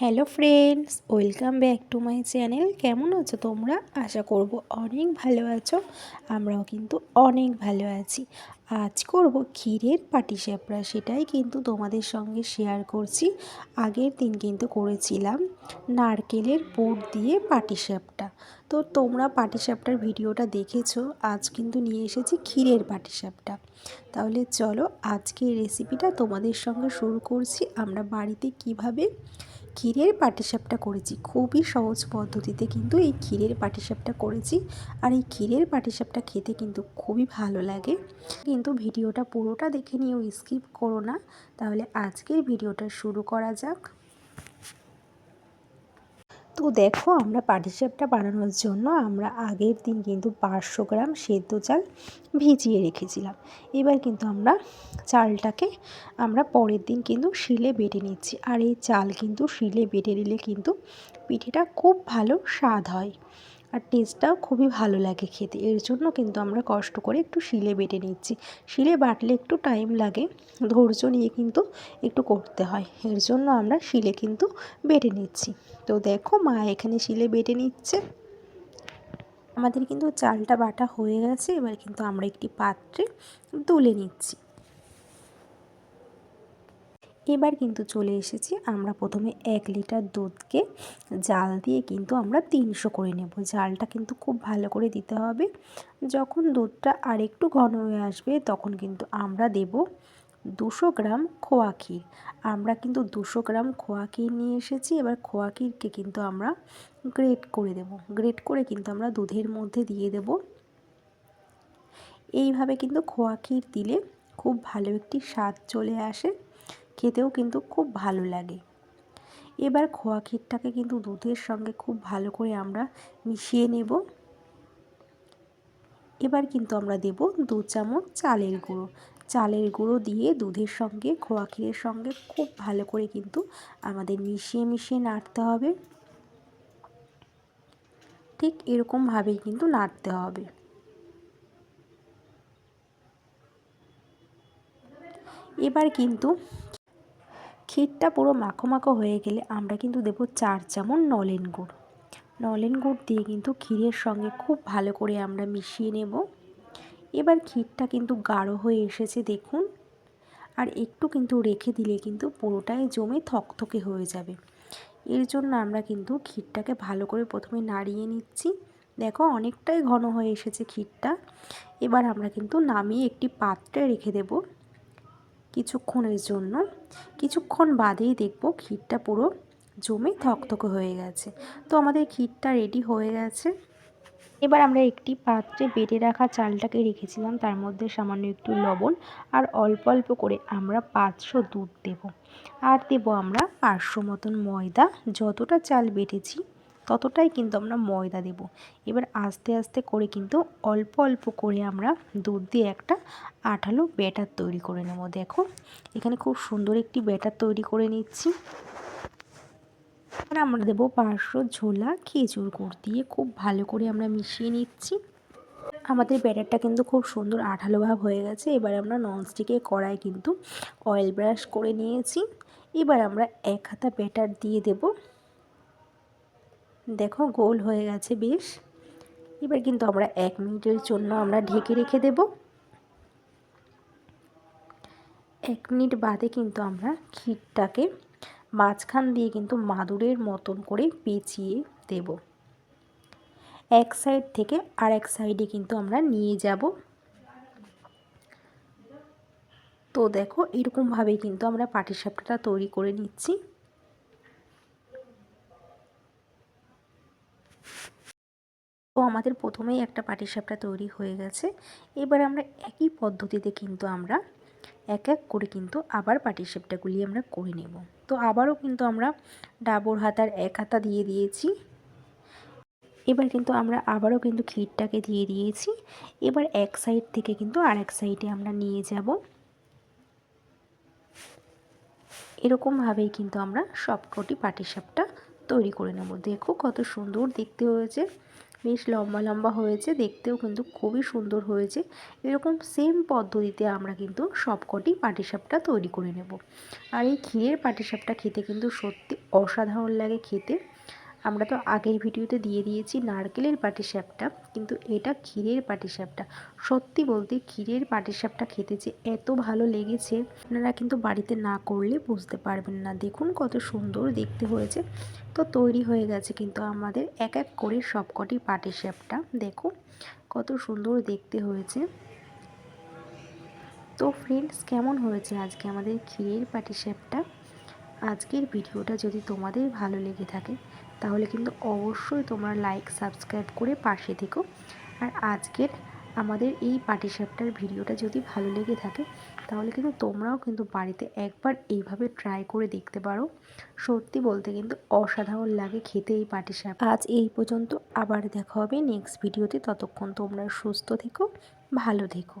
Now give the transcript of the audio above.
Hello friends welcome back to my channel কেমন আছো তোমরা? আশা করব অনেক ভালো আছো। আমরাও কিন্তু অনেক ভালো আছি। আজ করব ক্ষীরের পাটিসাপড়া। সেটাই কিন্তু তোমাদের সঙ্গে শেয়ার করছি। আগের দিন কিন্তু করেছিলাম নারকেলের পুর দিয়ে পাটিসাপটা তো তোমরা পাটিসাপটার ভিডিওটা দেখেছ। আজ কিন্তু নিয়ে এসেছি ক্ষীরের পাটিসাপটা তাহলে চলো আজকের রেসিপিটা তোমাদের সঙ্গে শুরু করছি। আমরা বাড়িতে কীভাবে ক্ষীরের পাটিসাপটা করেছি। খুবই সহজ পদ্ধতিতে কিন্তু এই ক্ষীরের পাটিসাপটা করেছি। আর এই ক্ষীরের পাটিসাপটা খেতে কিন্তু খুবই ভালো লাগে। কিন্তু ভিডিওটা পুরোটা দেখে নিয়েও স্কিপ করো না। তাহলে আজকের ভিডিওটা শুরু করা যাক। দেখো, আমরা পাটিসাপটা বানানোর জন্য আমরা আগের দিন কিন্তু পাঁচশো গ্রাম সেদ্ধ চাল ভিজিয়ে রেখেছিলাম। এবার কিন্তু আমরা চালটাকে আমরা পরের দিন কিন্তু শিলে বেটে নিচ্ছি। আর এই চাল কিন্তু শিলে বেটে নিলে কিন্তু পিঠেটা খুব ভালো স্বাদ হয়। আর টেস্টটাও খুবই ভালো লাগে খেতে। এর জন্য কিন্তু আমরা কষ্ট করে একটু শিলে বেটে নিচ্ছি। শিলে বাটলে একটু টাইম লাগে, ধৈর্য নিয়ে কিন্তু একটু করতে হয়। এর জন্য আমরা শিলে কিন্তু বেটে নিচ্ছি। তো দেখো মা এখানে শিলে বেটে নিচ্ছে। আমাদের কিন্তু চালটা বাটা হয়ে গেছে। এবার কিন্তু আমরা একটি পাত্রে তুলে নিচ্ছি। এবার কিন্তু চলে এসেছি আমরা প্রথমে এক লিটার দুধকে জাল দিয়ে কিন্তু আমরা তিনশো করে নেব। জালটা কিন্তু খুব ভালো করে দিতে হবে। যখন দুধটা আরেকটু ঘন হয়ে আসবে তখন কিন্তু আমরা দেব দুশো গ্রাম খোয়া ক্ষীর। আমরা কিন্তু দুশো গ্রাম খোয়া ক্ষীর নিয়ে এসেছি। এবার খোয়া ক্ষীরকে কিন্তু আমরা গ্রেট করে দেব। গ্রেট করে কিন্তু আমরা দুধের মধ্যে দিয়ে দেব। এইভাবে কিন্তু খোয়া ক্ষীর দিলে খুব ভালো একটি স্বাদ চলে আসে। খেতেও কিন্তু খুব ভালো লাগে। এবার খোয়া ক্ষীরটাকে কিন্তু দুধের সঙ্গে খুব ভালো করে আমরা মিশিয়ে নেব। এবার কিন্তু আমরা দেব দু চামচ চালের গুঁড়ো। চালের গুঁড়ো দিয়ে দুধের সঙ্গে, খোয়া ক্ষীরের সঙ্গে খুব ভালো করে কিন্তু আমাদের মিশিয়ে মিশিয়ে নাড়তে হবে। ঠিক এরকমভাবেই কিন্তু নাড়তে হবে। এবার কিন্তু ক্ষীরটা পুরো মাখো মাখো হয়ে গেলে আমরা কিন্তু দেবো চার চামচ নলেন গুড়। নলেন গুড় দিয়ে কিন্তু ক্ষীরের সঙ্গে খুব ভালো করে আমরা মিশিয়ে নেব। এবার ক্ষীরটা কিন্তু গাঢ় হয়ে এসেছে, দেখুন। আর একটু কিন্তু রেখে দিলে কিন্তু পুরোটাই জমে থকথকে হয়ে যাবে। এর জন্য আমরা কিন্তু ক্ষীরটাকে ভালো করে প্রথমে নাড়িয়ে নিচ্ছি। দেখো, অনেকটাই ঘন হয়ে এসেছে ক্ষীরটা। এবার আমরা কিন্তু নামিয়ে একটি পাত্রে রেখে দেবো। কিছুক্ষণের জন্য। কিছুক্ষণ বাদেই দেখব ক্ষীরটা পুরো জমে থকথকে হয়ে গেছে। তো আমাদের ক্ষীরটা রেডি হয়ে গেছে। এবার আমরা একটি পাত্রে বেটে রাখা চালটাকে রেখেছিলাম। তার মধ্যে সামান্য একটু লবণ আর অল্প অল্প করে আমরা পাঁচশো দুধ দেব। আর দেব আমরা পাঁচশো মতন ময়দা। যতটা চাল বেটেছি ততটাই কিন্তু আমরা ময়দা দেব। এবার আস্তে আস্তে করে কিন্তু অল্প অল্প করে আমরা দুধ দিয়ে একটা আঠালো ব্যাটার তৈরি করে নেব। দেখো, এখানে খুব সুন্দর একটি ব্যাটার তৈরি করে নিচ্ছি। আর আমরা দেবো পাঁচশো ঝোলা খেজুর গুড় দিয়ে খুব ভালো করে আমরা মিশিয়ে নিচ্ছি। আমাদের ব্যাটারটা কিন্তু খুব সুন্দর আঠালো ভাব হয়ে গেছে। এবার আমরা ননস্টিকের কড়াই কিন্তু অয়েল ব্রাশ করে নিয়েছি। এবার আমরা এক হাতা ব্যাটার দিয়ে দেব। দেখো গোল হয়ে গেছে বেশ। এবার কিন্তু আমরা এক মিনিটের জন্য আমরা ঢেকে রেখে দেব। এক মিনিট বাদে কিন্তু আমরা ক্ষীরটাকে মাঝখান দিয়ে কিন্তু মাদুরের মতন করে পেঁচিয়ে দেব। এক সাইড থেকে আর এক সাইডে কিন্তু আমরা নিয়ে যাব। তো দেখো এরকমভাবেই কিন্তু আমরা পাটিসাপটাটা তৈরি করে নিচ্ছি। আমাদের প্রথমেই একটা পাটিসাপটা তৈরি হয়ে গেছে। এবার আমরা একই পদ্ধতিতে কিন্তু আমরা এক এক করে কিন্তু আবার পাটিসাপটাগুলি আমরা করে নেব। তো আবারও কিন্তু আমরা ডাবর হাতার এক হাতা দিয়ে দিয়েছি। এবার কিন্তু আমরা আবারও কিন্তু ক্ষীরটাকে দিয়ে দিয়েছি। এবার এক সাইড থেকে কিন্তু আর এক সাইডে আমরা নিয়ে যাব। এরকমভাবেই কিন্তু আমরা সবকটি পাটিসাপটা তৈরি করে নেব। দেখো কত সুন্দর দেখতে হয়েছে। বেশ লম্বা লম্বা হয়েছে, দেখতেও কিন্তু খুবই সুন্দর হয়েছে। এরকম সেম পদ্ধতিতে আমরা কিন্তু সবকটি পাটিসাপটা তৈরি করে নেব। আর এই ক্ষীরের পাটিসাপটা খেতে কিন্তু সত্যি অসাধারণ লাগে খেতে। আমরা তো আগের ভিডিওতে দিয়ে দিয়েছি নারকেলের পাটিসাপটা, কিন্তু এটা ক্ষীরের পাটিসাপটা। সত্যি বলতে ক্ষীরের পাটিসাপটা খেতে যে এত ভালো লেগেছে, আপনারা কিন্তু বাড়িতে না করলে বুঝতে পারবেন না। দেখুন কত সুন্দর দেখতে হয়েছে। তো তৈরি হয়ে গেছে কিন্তু আমাদের এক এক করে সবকটি পাটিসাপটা। দেখো কত সুন্দর দেখতে হয়েছে। তো ফ্রেন্ডস কেমন হয়েছে আজকে আমাদের ক্ষীরের পাটিসাপটা? আজকের ভিডিওটা যদি তোমাদের ভালো লেগে থাকে তাহলে কিন্তু অবশ্যই তোমরা লাইক সাবস্ক্রাইব করে পাশে থেকো। আর আজকের আমাদের এই পাটিসাপটার ভিডিওটা যদি ভালো লেগে থাকে, তাহলে কিন্তু তোমরাও কিন্তু বাড়িতে একবার এইভাবে ট্রাই করে দেখতে পারো। সত্যি বলতে কিন্তু অসাধারণ লাগে খেতে এই পাটিসাপ। আজ এই পর্যন্ত আবার দেখা হবে নেক্সট ভিডিওতে ততক্ষণ তোমরা সুস্থ থেকো, ভালো থেকো।